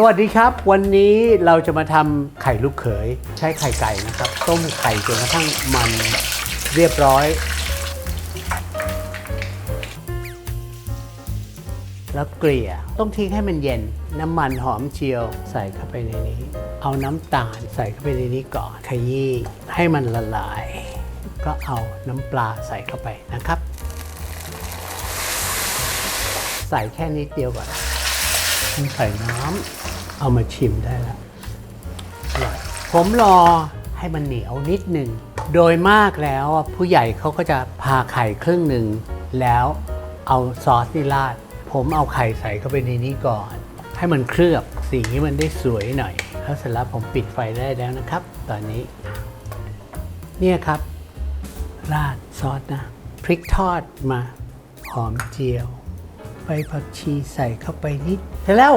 สวัสดีครับ วันนี้เราจะมาทำไข่ลูกเขย ใช้ไข่ไก่นะครับ ต้มไข่จนกระทั่งมันเรียบร้อย แล้วเกลี่ยต้องทิ้งให้มันเย็น น้ำมันหอมเจียวใส่เข้าไปในนี้ เอาน้ำตาลใส่เข้าไปในนี้ก่อนขยี้ให้มันละลาย ก็เอาน้ำปลาใส่เข้าไปนะครับ ใส่แค่นิดเดียวก่อน ใส่น้ำเอามาชิมได้แล้วอร่อยผมรอให้มันเหนียวนิดหนึ่ง โดยมากแล้วผู้ใหญ่เขาก็จะพาไข่ครึ่งหนึ่ง แล้วเอาซอสนี่ราด ผมเอาไข่ใส่เข้าไปในนี้ก่อน ให้มันเคลือบสีมันได้สวยหน่อยแล้วเสร็จแล้วผมปิดไฟได้แล้วนะครับ ตอนนี้ เนี่ยครับ ราดซอสนะ พริกทอดมาหอมเจียว ใบผักชีใส่เข้าไปนิดเสร็จแล้ว